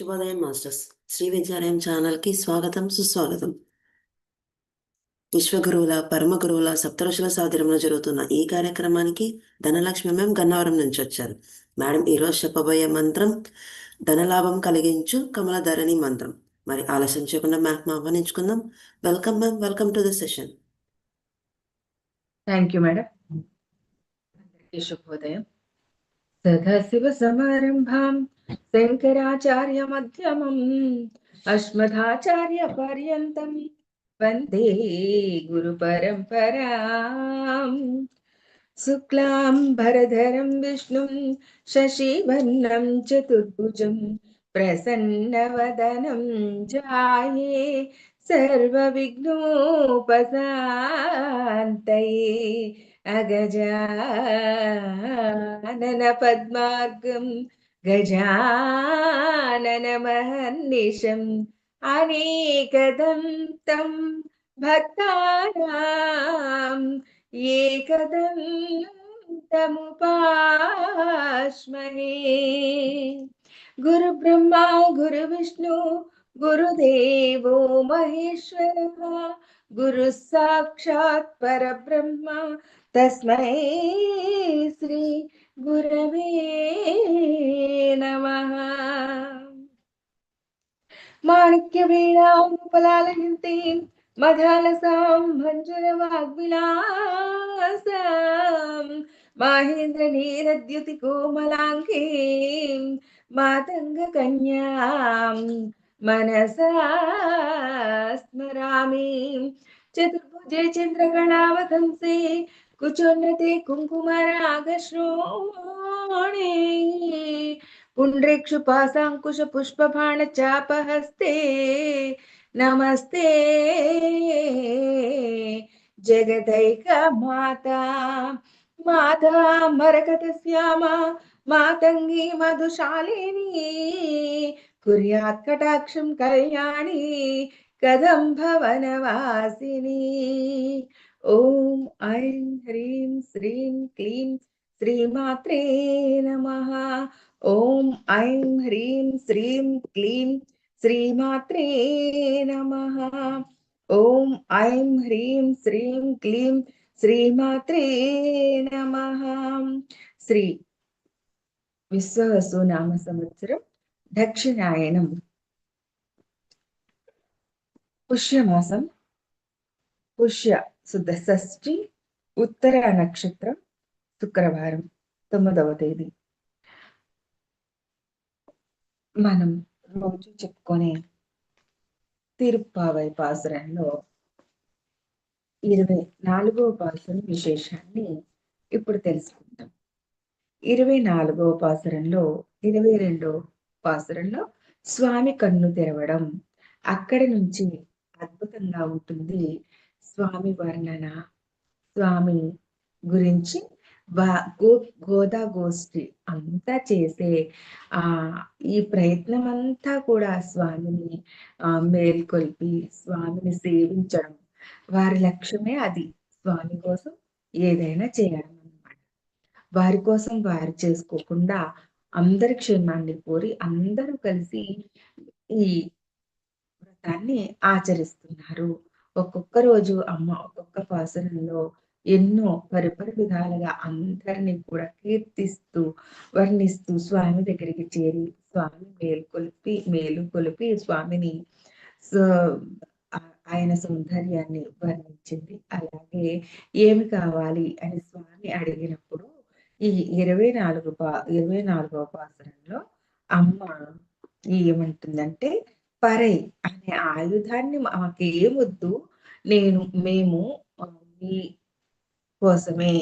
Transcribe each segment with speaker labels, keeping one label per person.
Speaker 1: శుభోదయం మాస్టర్స్. శ్రీ విద్యాలయం ఛానల్కి స్వాగతం సుస్వాగతం. విశ్వగురువుల పరమ గురువుల సాధనంలో జరుగుతున్న ఈ కార్యక్రమానికి ధనలక్ష్మి మేం గన్నవరం నుంచి వచ్చారు. మేడం ఈరోజు చెప్పబోయే మంత్రం ధనలాభం కలిగించు కమలధరణి మంత్రం. మరి ఆలస్యం చేయకుండా ma'am ఆహ్వానించుకుందాం. Welcome ma'am welcome to the
Speaker 2: session. Thank you madam శుభోదయం. సదాశివ సమారంభం శంకరాచార్య మధ్యమం అస్మదాచార్య పర్యంతం వందే గురు పరంపరాం శుక్లాం భరధరం విష్ణుం శశివర్ణం చతుర్భుజం ప్రసన్నవదనం జాయే सर्वविघ्नोपशान्तये अगजानन पद्मार्गं गजाननमहर्निशम् अनेकदं तं भक्तानाम् एकदं तमुपास्महे गुरुब्रह्मा, गुरुविष्णु, गुरुदेवो महेश्वरः गुरुः साक्षात् परब्रह्म, तस्मै श्री गुरवे नमः। माणिक्यवीणामुपलालयन्तीं मधालसां भञ्जरवाग्विलासां माहेन्द्रनीरद्युतिकोमलाङ्गीं मातङ्गकन्याम् मनसा स्मरामि। चतुर्भुजे चन्द्रगणावतंसे కుచోన్నతి కుంకుమ రాగ శ్రోణి పుండ్రిక్షు కుంకుమరాగశ్రోణే పుష్ప బాణ చాపహస్తే నమస్తే జగదైక మాత మాత మరకత శ్యామ మాతంగి మధుశాలిని కురయాత్ కటాక్షం కళ్యాణి కథం భవనవాసిని ॐ ऐं ह्रीं श्रीं क्लीं श्रीमात्रे नमः ॐ ऐं ह्रीं श्रीं क्लीं श्रीमात्रे नमः ॐ ऐं ह्रीं श्रीं क्लीं श्रीमात्रे नमः శ్రీ విశ్వవసు నామ సంవత్సరం దక్షిణాయనం పుష్యమాసం పుష్య శుద్ధ షష్ఠి ఉత్తర నక్షత్రం శుక్రవారం తొమ్మిదవ తేదీ. మనం రోజు చెప్పుకునే తిరుప్పావై పాసురంలో ఇరవై నాలుగవ పాసురం విశేషాన్ని ఇప్పుడు తెలుసుకుందాం. ఇరవై నాలుగవ పాసురంలో ఇరవై రెండవ పాసురంలో స్వామి కన్ను తెరవడం అక్కడి నుంచి అద్భుతంగా ఉంటుంది. స్వామి వర్ణన. స్వామి గురించి గో గోదా గోష్ఠి అంతా చేసే ఆ ఈ ప్రయత్నం అంతా కూడా స్వామిని మేల్కొల్పి స్వామిని సేవించడం వారి లక్ష్యమే అది. స్వామి కోసం ఏదైనా చేయడం అన్నమాట. వారి కోసం వారు చేసుకోకుండా అందరి క్షేమాన్ని కోరి అందరూ కలిసి ఈ వ్రతాన్ని ఆచరిస్తున్నారు. ఒక్కొక్క రోజు అమ్మ ఒక్కొక్క పాసనంలో ఎన్నో పరిపర విధాలుగా అందరినీ కూడా కీర్తిస్తూ వర్ణిస్తూ స్వామి దగ్గరికి చేరి స్వామి మేలుకొలిపి మేలు కొలిపి స్వామిని ఆయన సౌందర్యాన్ని వర్ణించింది. అలాగే ఏమి కావాలి అని స్వామి అడిగినప్పుడు ఈ ఇరవై నాలుగు పా ఇరవై నాలుగవ పాసనంలో అమ్మ ఏమంటుందంటే పరై అనే ఆయుధాన్ని మాకేమొద్దు నేను మేము మీ కోసమే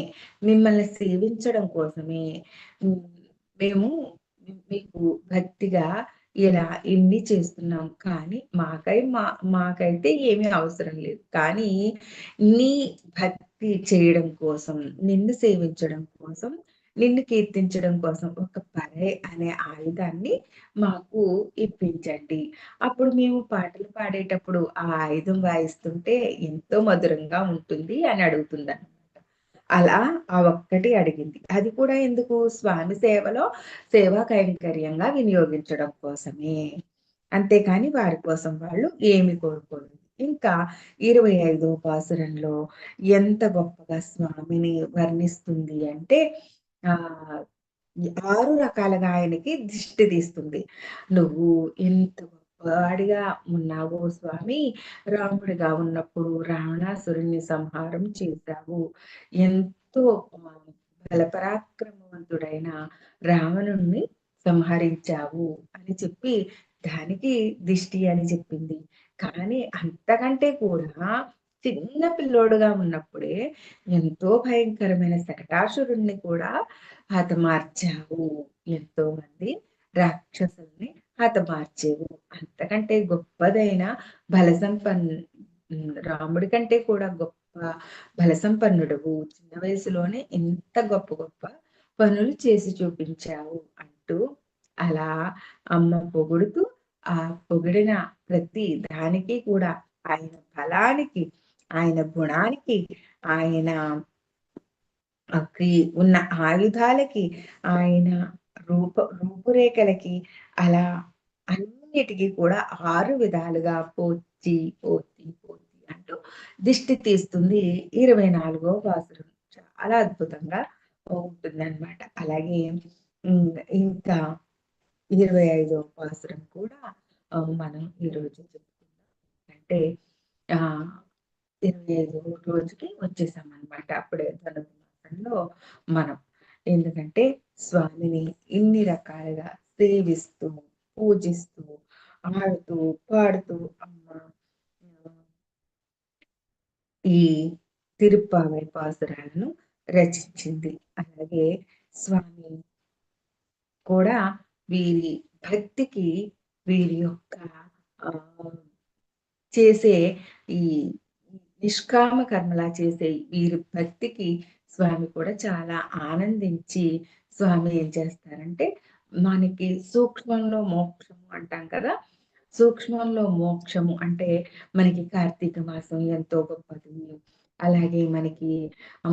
Speaker 2: మిమ్మల్ని సేవించడం కోసమే మేము మీకు భక్తిగా ఇలా ఇన్ని చేస్తున్నాం. కానీ మాకై మా మాకైతే ఏమీ అవసరం లేదు. కానీ నీ భక్తి చేయడం కోసం నిన్ను సేవించడం కోసం నిన్ను కీర్తించడం కోసం ఒక పరే అనే ఆయుధాన్ని మాకు ఇప్పించండి. అప్పుడు మేము పాటలు పాడేటప్పుడు ఆ ఆయుధం వాయిస్తుంటే ఎంతో మధురంగా ఉంటుంది అని అడుగుతుంది అలా ఆ ఒక్కటి అడిగింది. అది కూడా ఎందుకు? స్వామి సేవలో సేవా కైంకర్యంగా వినియోగించడం కోసమే. అంతేకాని వారి కోసం వాళ్ళు ఏమి కోరుకోరు. ఇంకా 25వ పాసురంలో ఎంత గొప్పగా స్వామిని వర్ణిస్తుంది అంటే ఆ ఆరు రకాలుగా ఆయనకి దిష్టి తీస్తుంది. "నువ్వు ఎంత గొప్పవాడిగా ఉన్నావు స్వామి, రాముడిగా ఉన్నప్పుడు రావణాసురుణ్ణి సంహారం చేశావు. ఎంతో బలపరాక్రమవంతుడైన రావణుణ్ణి సంహరించావు" అని చెప్పి దానికి దిష్టి అని చెప్పింది. కానీ అంతకంటే కూడా చిన్న పిల్లోడుగా ఉన్నప్పుడే ఎంతో భయంకరమైన శకటాసురుణ్ణి కూడా హతమార్చావు. ఎంతోమంది రాక్షసుల్ని హతమార్చేవు అంతకంటే గొప్పదైన బలసంపన్ రాముడి కంటే కూడా గొప్ప బలసంపన్నుడవు చిన్న వయసులోనే ఇంత గొప్ప గొప్ప పనులు చేసి చూపించావు అంటూ అలా అమ్మ పొగుడుతూ ఆ పొగిడిన ప్రతి దానికి కూడా ఆయన బలానికి, ఆయన గుణానికి, ఆయన ఉన్న ఆయుధాలకి, ఆయన రూప రూపురేఖలకి అలా అన్నిటికి కూడా ఆరు విధాలుగా పోచి, పోచి, పోచి అంటూ దిష్టి తీస్తుంది 24వ పాసురం. చాలా అద్భుతంగా ఉంటుంది అనమాట అలాగే హ్మ్. ఇంకా 25వ పాసురం కూడా మనం ఈరోజు చెప్పుకుందాం. అంటే ఇరవై ఐదు రోజుకి వచ్చేసామన్నమాట. అప్పుడే ధనుర్మాసంలో మనం. ఎందుకంటే స్వామిని ఇన్ని రకాలుగా సేవిస్తూ, పూజిస్తూ, ఆడుతూ, పాడుతూ అమ్మ ఈ తిరుప్పావై పాసురాలను రచించింది. అలాగే స్వామి కూడా వీరి భక్తికి వీరి యొక్క చేసే ఈ నిష్కామ కర్మలా చేసే వీరి భక్తికి స్వామి కూడా చాలా ఆనందించి స్వామి ఏం చేస్తారంటే మనకి సూక్ష్మంలో మోక్షము అంటాం కదా! సూక్ష్మంలో మోక్షము అంటే మనకి కార్తీక మాసం ఎంతో గొప్పది. అలాగే మనకి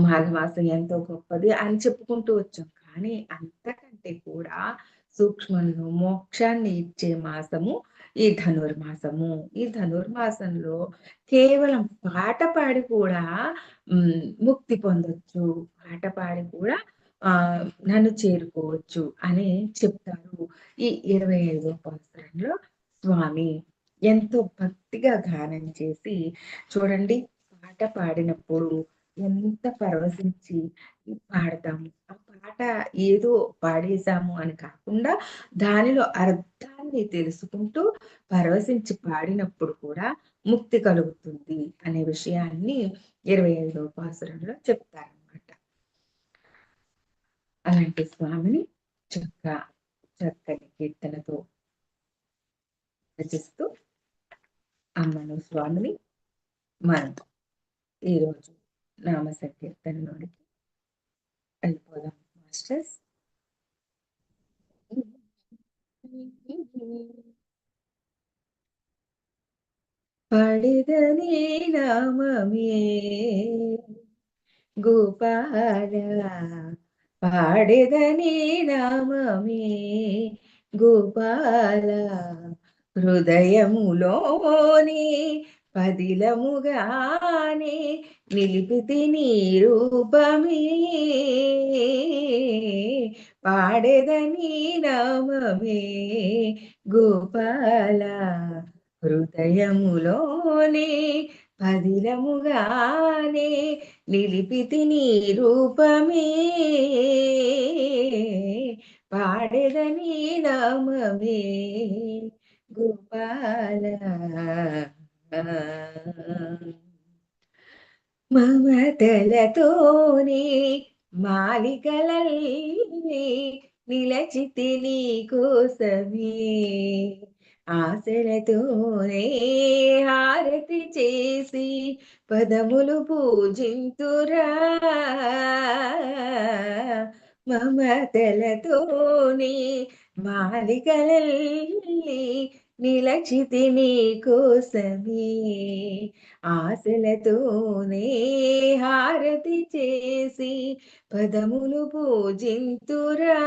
Speaker 2: మాఘమాసం ఎంతో గొప్పది అని చెప్పుకుంటూ వచ్చాం. కానీ అంతకంటే కూడా సూక్ష్మంలో మోక్షాన్ని ఇచ్చే మాసము ఈ ధనుర్మాసము. ఈ ధనుర్మాసంలో కేవలం పాట పాడి కూడా ముక్తి పొందొచ్చు. పాట పాడి కూడా ఆ నన్ను చేరుకోవచ్చు అని చెప్తారు. ఈ 25వ పాసురంలో స్వామి ఎంతో భక్తిగా గానం చేసి చూడండి పాట పాడినప్పుడు ఎంత పరవశించి పాడతాము. ఆ పాట ఏదో పాడేసాము అని కాకుండా దానిలో అర్థాన్ని తెలుసుకుంటూ పరవశించి పాడినప్పుడు కూడా ముక్తి కలుగుతుంది అనే విషయాన్ని 25వ పాసురంలో చెప్తారన్నమాట. అలాంటి స్వామిని చక్క చక్కని కీర్తనతో రచిస్తూ అమ్మను, స్వామిని మనం ఈరోజు నామ సంకీర్తనలోనికి వెళ్ళిపోదాం మాస్టర్స్. పాడెదనే నామే గోపాల పాడెదనే నామే గోపాల హృదయములోని పదిలముగానే నిలిపితి నీ రూపమే. పాడేదని నామమే గోపాల హృదయములోనే పదిలముగానే నిలిపితి నీ రూపమే. పాడేదని నామమే గోపాల మమతలతోనే మాలికలల్లి నిలచితి నీ కోసమే ఆశలతోనే హారతి చేసి పదములు పూజింతురా. మమతలతోనే మాలికలల్లి నిలచితి నీ కోసమే ఆశలతోనే హారతి చేసి పదములు పూజింతురా.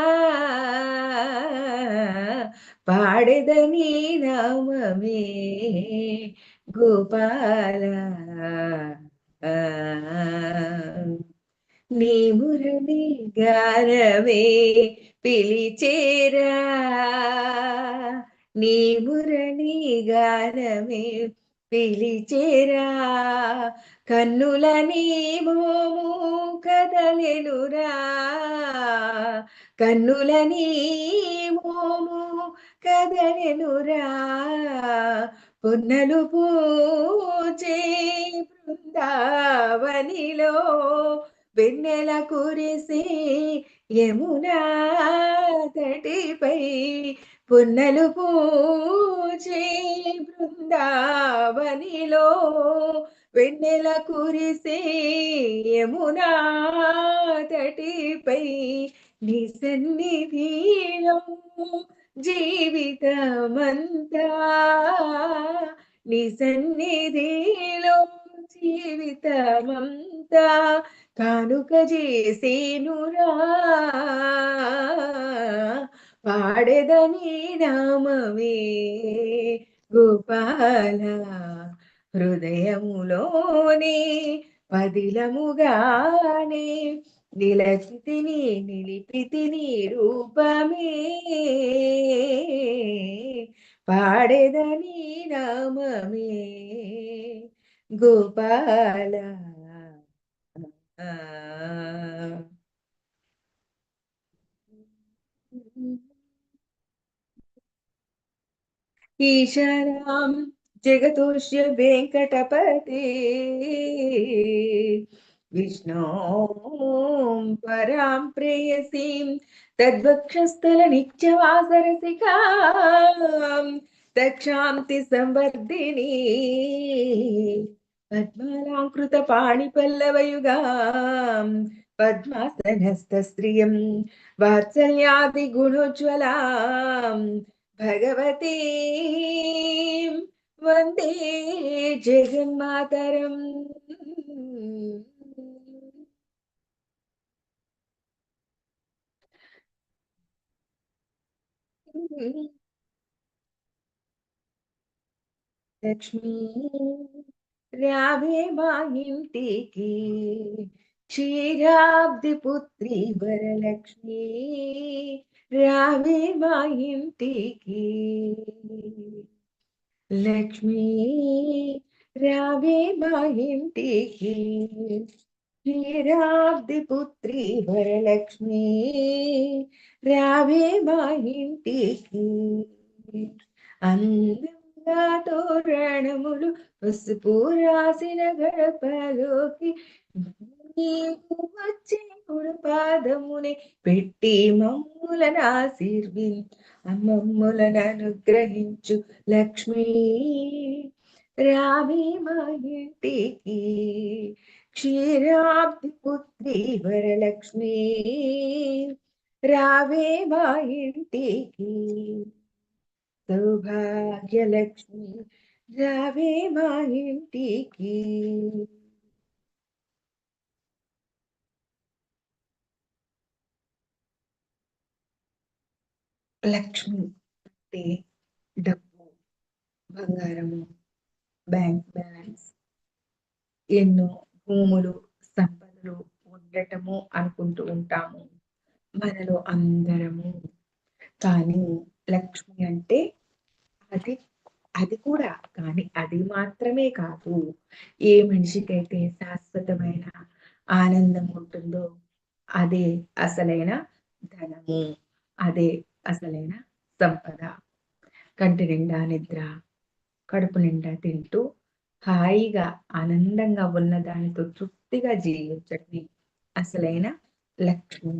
Speaker 2: పాడదని నామమే గోపాల. ఆ, నీ మురళి గానమే పిలిచేరా. నీ మురణి గానమే పిలిచేరా. కన్నుల నీ మోము కదలెనురా కన్నుల నీ మోము కదలెనురా పొన్నలు పూచే బృందావనిలో వెన్నెల కురిసి యమునా తటిపై పున్నలు పూజే బృందావనిలో వెన్నెల కురిసే యమునా తటిపై నీ సన్నిధిలో జీవితమంతా. నీ సన్నిధిలో జీవితమంతా కానుక చేసేనురా. పాడేదని నామమే గోపాల హృదయములోనే పదిలముగానే నిలచితిని నిలిపితిని రూపమే పాడేదని నామమే గోపాల ఆ. ఈశానాం జగతోష్య వెంకటపతి విష్ణో పరాం ప్రేయసీం తద్వక్షస్థల నిత్యవాసరసికాం దక్షాంతి సంవర్ధిని పద్మాలాంకృత పాణిపల్లవయుగాం भगवतीं वंदे जगन्मातरम्। लक्ष्मी राभिमायिन्तिकी क्षीराब्धिपुत्री वरलक्ष्मी రావే మా ఇంటికి. లక్ష్మి రావే మా ఇంటికి. క్షీరాబ్ది పుత్రి వరలక్ష్మి రావే మా ఇంటికి. అందంగా తోరణములు పసుపు రాసిన గడపలోకి వచ్చే కుడి పాదముని పెట్టి మమ్ములను ఆశీర్వి అమ్మమ్ములను అనుగ్రహించు లక్ష్మీ. రావి మా ఇంటికి క్షీరాబ్ది పుత్రి వరలక్ష్మి. రావే మా ఇంటికి సౌభాగ్యలక్ష్మి. రావే మా ఇంటికి. లక్ష్మి అంటే డబ్బు బంగారము బ్యాంక్ బ్యాలెన్స్ ఎన్నో భూములు సంపదలు ఉండటము అనుకుంటూ ఉంటాము. మనలో అందరము. కానీ లక్ష్మి అంటే అది అది కూడా. కానీ అది మాత్రమే కాదు. ఏ మనిషికైతే శాశ్వతమైన ఆనందం ఉంటుందో అదే అసలైన ధనము. అదే అసలైన సంపద. కంటి నిండా నిద్ర కడుపు నిండా తింటూ హాయిగా ఆనందంగా ఉన్న దానితో తృప్తిగా జీవించటమే అసలైన లక్ష్మి.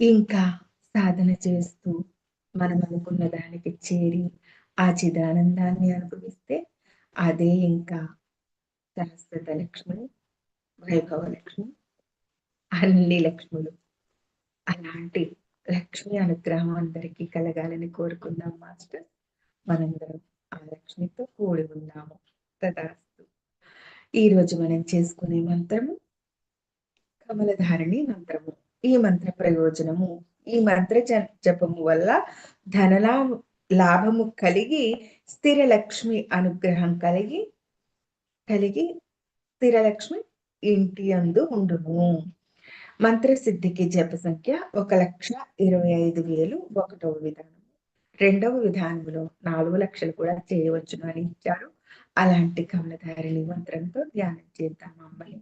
Speaker 2: ఇంకా సాధన చేస్తూ మనం అనుకున్న దానికి చేరి ఆ చిదానందాన్ని అనుభవిస్తే అదే ఇంకా శాశ్వత లక్ష్మి వైభవ లక్ష్మి అన్ని లక్ష్ములు. అలాంటి లక్ష్మి అనుగ్రహం అందరికీ కలగాలని కోరుకుందాం మాస్టర్. మనందరం ఆ లక్ష్మితో కూడి ఉన్నాము తదాస్తు. ఈ రోజు మనం చేసుకునే మంత్రము కమలధారిణి మంత్రము. ఈ మంత్ర ప్రయోజనము ఈ మంత్ర జపము వల్ల ధనలా లాభము కలిగి స్థిర లక్ష్మి అనుగ్రహం కలిగి కలిగి స్థిరలక్ష్మి ఇంటి అందు ఉండును. మంత్రసిద్ధికి జప సంఖ్య ఒక లక్ష ఇరవై ఐదు వేలు ఒకటవ విధానం. రెండవ విధానంలో నాలుగు లక్షలు కూడా చేయవచ్చును అని ఇచ్చారు. అలాంటి కమలధారిణి మంత్రంతో ధ్యానం చేద్దాం మమ్మల్ని.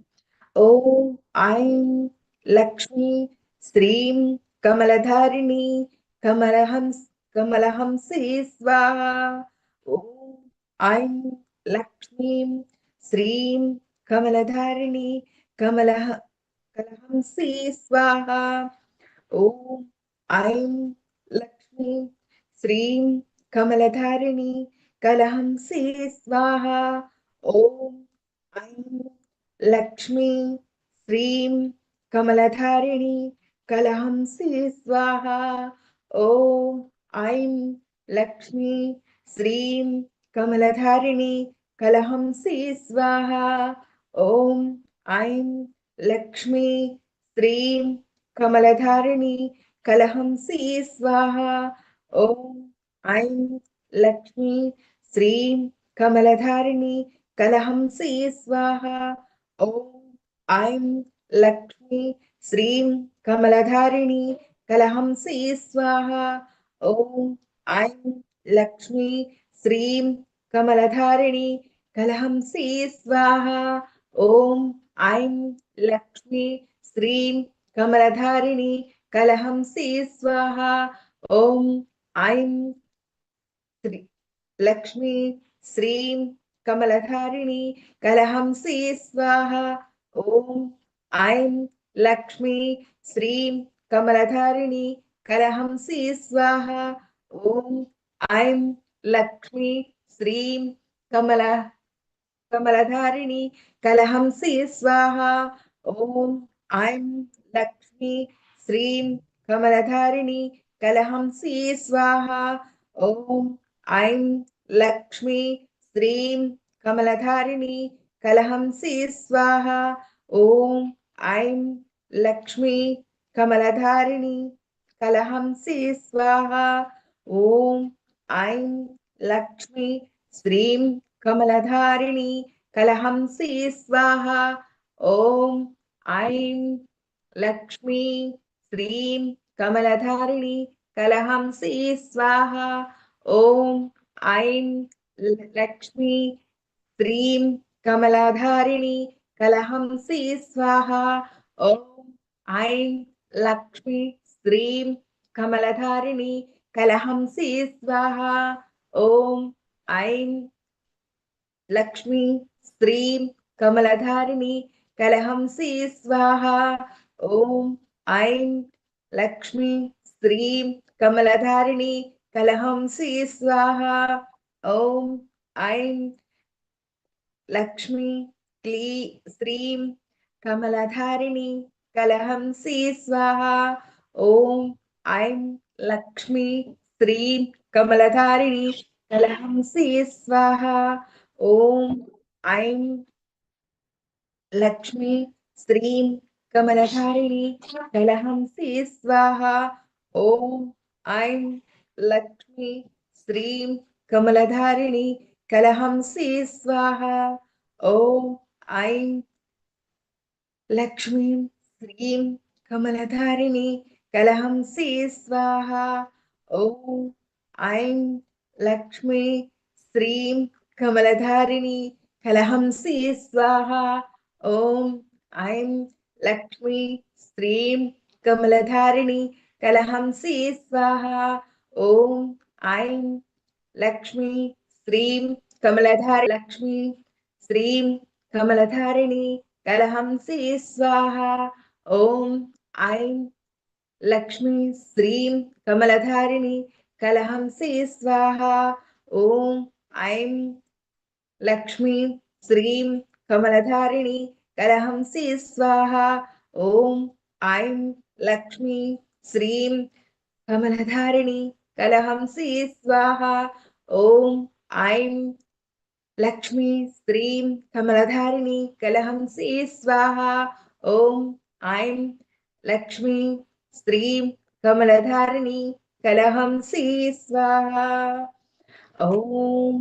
Speaker 2: ఓం ఐం లక్ష్మి శ్రీం కమలధారిణి కమలహంస్ కమలహంసే స్వాహ. ఓం ఐం లక్ష్మీం శ్రీం కమలధారిణి కమలహ కలహంసే స్వాహ ఓం ఐం లక్ష్మీ శ్రీం కమలధారిణి కలహంసే స్వాహ ఓం ఐం లక్ష్మీ శ్రీం కమలధారిణి కలహంసే స్వాహ ఓం ఐం లక్ష్మీ శ్రీం కమలధారిణి కలహంసే స్వాహ ఓం ఐం లక్ష్మీ శ్రీం కమలధారిణి కలహంసీ స్వాహ ఓం ఐం లక్ష్మీ శ్రీం కమలధారిణి కలహంసీ స్వాహ ఓం ఐం లక్ష్మీ శ్రీం కమలధారిణి కలహంసీ స్వాహ ఓం ఐం లక్ష్మీ శ్రీం కమలధారిణి కలహంసీ స్వాహ ఓం ఐం లక్ష్మీ శ్రీం కమలధారిణి కలహంసీ స్వాహ ఓం ఐం శ్రీ లక్ష్మీ శ్రీం కమలధారిణి కలహంసీ స్వాహ ఓం ఐం లక్ష్మీ శ్రీం కమలధారిణి కలహంసీ స్వాహ ఓం ఐం లక్ష్మీ శ్రీం కమల కమలధారిణి కలహంసీ స్వాహ ఓం ఐం లక్ష్మీ శ్రీం కమలధారిణి కలహంసీ స్వాహ ఓం ఐం లక్ష్మీ శ్రీం కమలధారిణి కలహంసీ స్వాహ ఓం ఐం లక్ష్మీ కమలధారిణి కలహంసీ స్వాహ ఓం ఐం లక్ష్మీ శ్రీం కమలధారిణి కలహంసీ స్వాహ ఓం ఐం లక్ష్మీ శ్రీం కమలధారిణి కలహంసీ స్వాహ ఓం ఐం లక్ష్మీ శ్రీం కమలధారిణి కలహంసీ స్వాహ ఓం ఐం లక్ష్మీ శ్రీం కమలధారిణి కలహంసీ స్వాహ ఓం ఐం లక్ష్మీ శ్రీం కమలధారిణి కలహంసీ స్వాహ ఓం ఐం లక్ష్మీ శ్రీం కమలధారిణి కలహంసీ స్వాహ ఓం ఐం లక్ష్మీ క్లీ శ్రీం కమలధారిణి కలహంసీ స్వాహ ఓం ఐం లక్ష్మీ శ్రీం కమలధారిణి కలహంసీ స్వాహ ఓం ఐం లక్ష్మీ శ్రీం కమలధారిణి కలహంసీ స్వాహ ఓం ఐం లక్ష్మీ శ్రీం కమలధారిణి కలహంసీ స్వాహ ఓం ఐం లక్ష్మీ శ్రీం కమలధారిణి కలహంసీ స్వాహ ఓం ఐం లక్ష్మీ శ్రీం కమలధారిణి కలహంసీ స్వాహ ఓం ఐం లక్ష్మీ శ్రీం కమలధారిణి కలహంసీ స్వాహ ఓం ఐం లక్ష్మీ శ్రీం కమలధారి లక్ష్మీ శ్రీం కమలధారిణి కలహంసీ స్వాహ ఓం ఐం లక్ష్మీ శ్రీం కమలధారిణి కలహంసీ స్వాహ ఓం ఐం లక్ష్మీ శ్రీం కమలధారిణి కలహంసీ స్వాహ ఓం ఐం లక్ష్మీ శ్రీం కమలధారిణి కలహంసి స్వాహ ఓం ఐం లక్ష్మీ శ్రీం కమలధారిణి కలహంసి స్వాహ ఓం ఐం లక్ష్మీ శ్రీం కమలధారిణి కలహంసి స్వాహ ఓం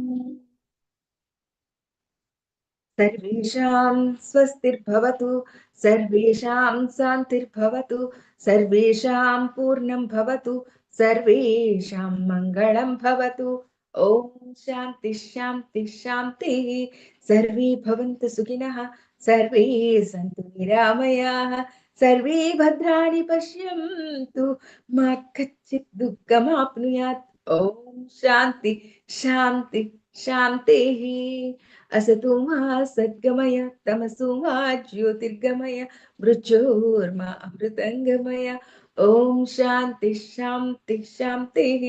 Speaker 2: सर्वेषां स्वस्तिर्भवतु, सर्वेषां शान्तिर्भवतु, सर्वेषां पूर्णं भवतु, सर्वेषां मङ्गलं भवतु। ॐ शान्ति शान्ति शान्तिः। सर्वे भवन्तु सुखिनः, सर्वे सन्तु निरामयाः, सर्वे भद्राणि पश्यन्तु। मा कच्चित् दुःखमाप्नुयात्। ॐ शान्ति शान्ति। शान्तिः असतो मा सद्गमय तमसो ज्योतिर्गमय मृत्योर्मा अमृतङ्गमय ॐ शान्ति शान्ति शान्तिः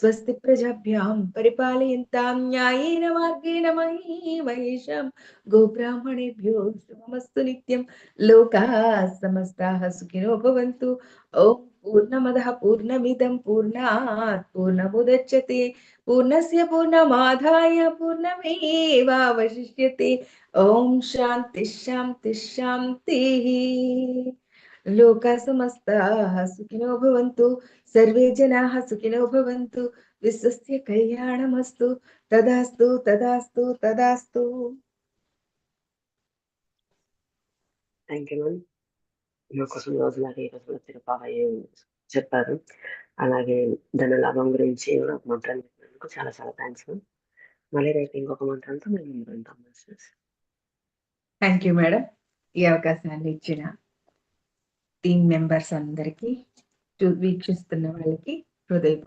Speaker 2: स्वस्ति प्रजाभ्यां परिपालयन्तां न्यायेन मार्गेण मही महेशं। गोब्राह्मणेभ्यो शुभमस्तु नित्यं। लोकाः समस्ताः सुखिनो भवन्तु। ॐ पूर्णमदः पूर्णमिदं पूर्णात् पूर्णमुदच्यते పూర్ణస్య పూర్ణమాధాయ పూర్ణమేవాశిష్యతే ఓం శాంతి శాంతి శాంతి లోకా సమస్త సుఖినో భవంతు సర్వే జనా సుఖినో భవంతు విశ్వస్య కళ్యాణమస్తు తదాస్తు తదాస్తు తదాస్తు
Speaker 3: థ్యాంక్ యూ మ్యామ్ మా కోసం రోజులాగే ఈరోజు తిరుపాయ చెప్పారు. అలాగే ధనలాభం గురించి కూడా మాట్లాడారు. మంత్రం చాలా చాలా థ్యాంక్స్ మ్యామ్ మళ్ళీ రేపు ఇంకొక మంత్రంతో మేము ముందు ఉంటాం
Speaker 2: థ్యాంక్ యూ మేడం ఈ అవకాశాన్ని ఇచ్చిన టీమ్ మెంబర్స్ అందరికీ చూ- వీక్షిస్తున్న వాళ్ళకి హృదయపూర్వక